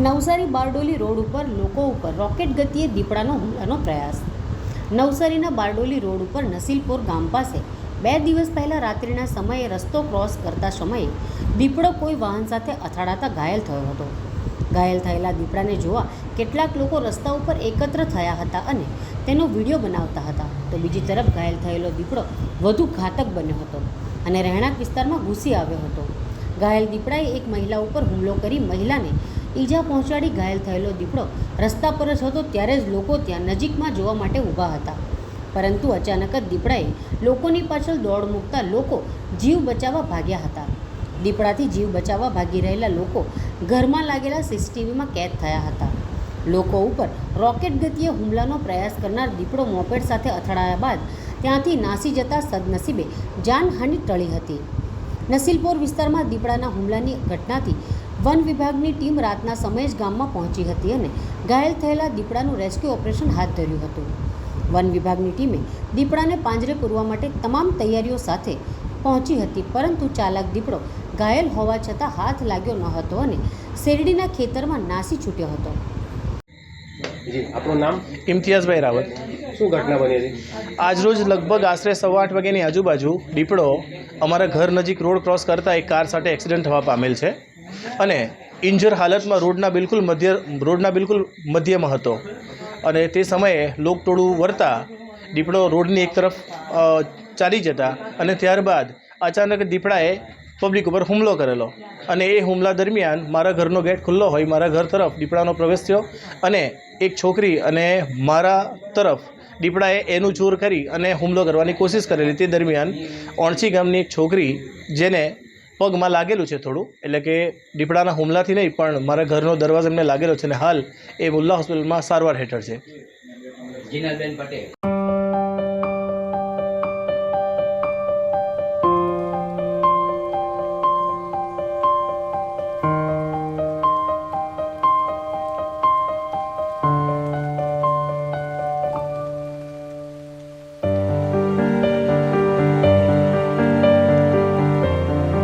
Navsari Bardoli road ઉપર લોકો ઉપર રોકેટ ગતિએ દીપડાનો હુમલાનો પ્રયાસ. નવસારીના બારડોલી રોડ ઉપર નસીલપુર ગામ પાસે બે દિવસ પહેલાં રાત્રિના સમયે રસ્તો ક્રોસ કરતા સમયે દીપડો કોઈ વાહન સાથે અથડાતા ઘાયલ થયો હતો. ઘાયલ થયેલા દીપડાને જોવા કેટલાક લોકો રસ્તા ઉપર એકત્ર થયા હતા અને તેનો વીડિયો બનાવતા હતા. તો બીજી તરફ ઘાયલ થયેલો દીપડો વધુ ઘાતક બન્યો હતો અને રહેણાંક વિસ્તારમાં ઘૂસી આવ્યો હતો. ઘાયલ દીપડાએ એક મહિલા ઉપર હુમલો કરી મહિલાને ઈજા પહોંચાડી ઘાયલ થયેલો દીપડો રસ્તા પર જ હતો ત્યારે જ લોકો ત્યાં નજીકમાં જોવા માટે ઊભા હતા. પરંતુ અચાનક જ દીપડાએ લોકોની પાછળ દોડ મૂકતા લોકો જીવ બચાવવા ભાગ્યા હતા. દીપડાથી જીવ બચાવવા ભાગી રહેલા લોકો ઘરમાં લાગેલા સીસીટીવીમાં કેદ થયા હતા. લોકો ઉપર રોકેટ ગતિએ હુમલાનો પ્રયાસ કરનાર દીપડો મોપેડ સાથે અથડાયા બાદ ત્યાંથી નાસી જતા સદનસીબે જાનહાનિ ટળી હતી. નસીલપોર વિસ્તારમાં દીપડાના હુમલાની ઘટનાથી વન વિભાગની ટીમ રાતના સમયે જ ગામમાં પહોંચી હતી અને ઘાયલ થયેલા દીપડાનું રેસ્ક્યુ ઓપરેશન હાથ ધર્યું હતું. વન વિભાગની ટીમે દીપડાને પાંજરે પૂરવા માટે તમામ તૈયારીઓ સાથે પહોંચી હતી, પરંતુ ચાલક દીપડો ઘાયલ હોવા છતાં હાથ લાગ્યો ન હતો અને શેરડીના ખેતરમાં નાસી છૂટ્યો હતો. જી આપણું નામ? ઇમ્તિયાઝભાઈ રાવત. શું ઘટના બની હતી? આજરોજ લગભગ આશરે સવા આઠ વાગ્યાની આજુબાજુ દીપડો અમારા ઘર નજીક રોડ ક્રોસ કરતા એક કાર સાથે એક્સિડન્ટ થવા પામેલ છે અને ઇન્જર હાલતમાં રોડના બિલકુલ મધ્ય રોડના બિલકુલ મધ્યમાં હતો. અને તે સમયે લોકટોળું વળતા દીપડો રોડની એક તરફ ચાલી જતા અને ત્યારબાદ અચાનક દીપડાએ પબ્લિક ઉપર હુમલો કરેલો. અને એ હુમલા દરમિયાન મારા ઘરનો ગેટ ખુલ્લો હોય, મારા ઘર તરફ દીપડાનો પ્રવેશ થયો અને એક છોકરી અને મારા તરફ દીપડાએ એનું ચૂર કરી અને હુમલો કરવાની કોશિશ કરેલી. તે દરમિયાન ઓણછી ગામની એક છોકરી જેને પગમાં લાગેલું છે થોડું, એટલે કે દીપડાના હુમલાથી નહીં, પણ મારા ઘરનો દરવાજો એમને લાગેલો છે અને હાલ એ મુલ્લા હોસ્પિટલમાં સારવાર હેઠળ છે. જીનલબેન પટેલ.